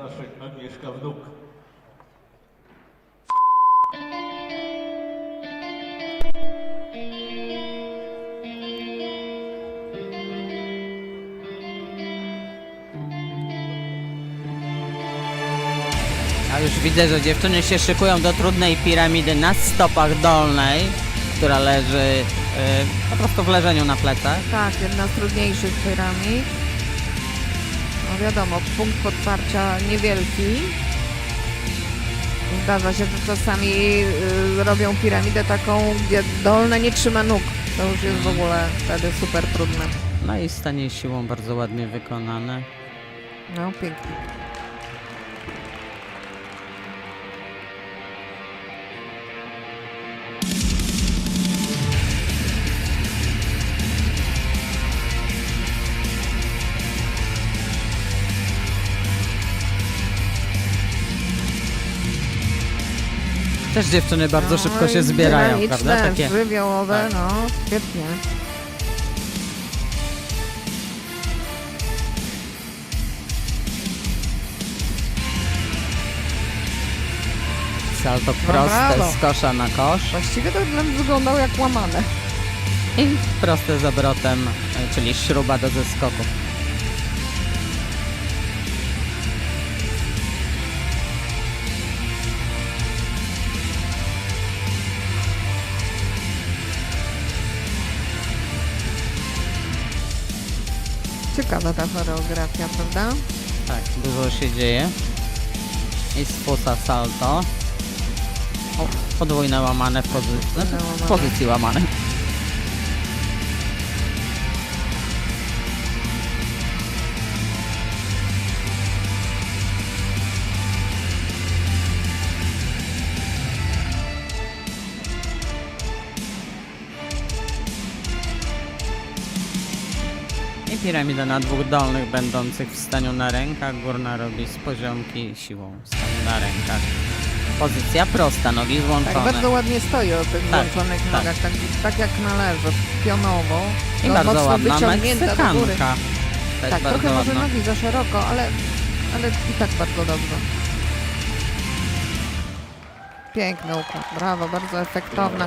Staszek Agnieszka Wnuk. A już widzę, że dziewczyny się szykują do trudnej piramidy na stopach dolnej, która leży y, po prostu w leżeniu na plecach. Tak, jedna z trudniejszych piramid. No wiadomo, punkt podparcia niewielki. Zdarza się, że czasami y, robią piramidę taką, gdzie dolne nie trzyma nóg. To już jest w ogóle wtedy super trudne. No i stanie siłą bardzo ładnie wykonane. No pięknie. Też dziewczyny bardzo No szybko się zbierają, dynamiczne, prawda? Takie, żywiołowe, tak. no świetnie. salto No proste brawo. z kosza na kosz Właściwie to dla mnie wyglądało jak łamane. i proste z obrotem, czyli śruba do zeskoku. Ciekawa ta choreografia, prawda? Tak, dużo się dzieje. I spusta salto. O, podwójne łamane w, pozy- w łamane. pozycji łamanej. I piramida na dwóch dolnych będących w staniu na rękach. Górna robi z poziomki siłą w staniu na rękach. Pozycja prosta, nogi złączone. Tak, bardzo ładnie stoi o tych Tak, złączonych tak. nogach, tak, tak jak należy, pionowo. I no, bardzo mocno ładna wyciągnięta do góry. Meksykanka. Też Tak, bardzo trochę może ładna. nogi za szeroko, ale, ale i tak bardzo dobrze. Piękny układ, brawo, bardzo efektowna.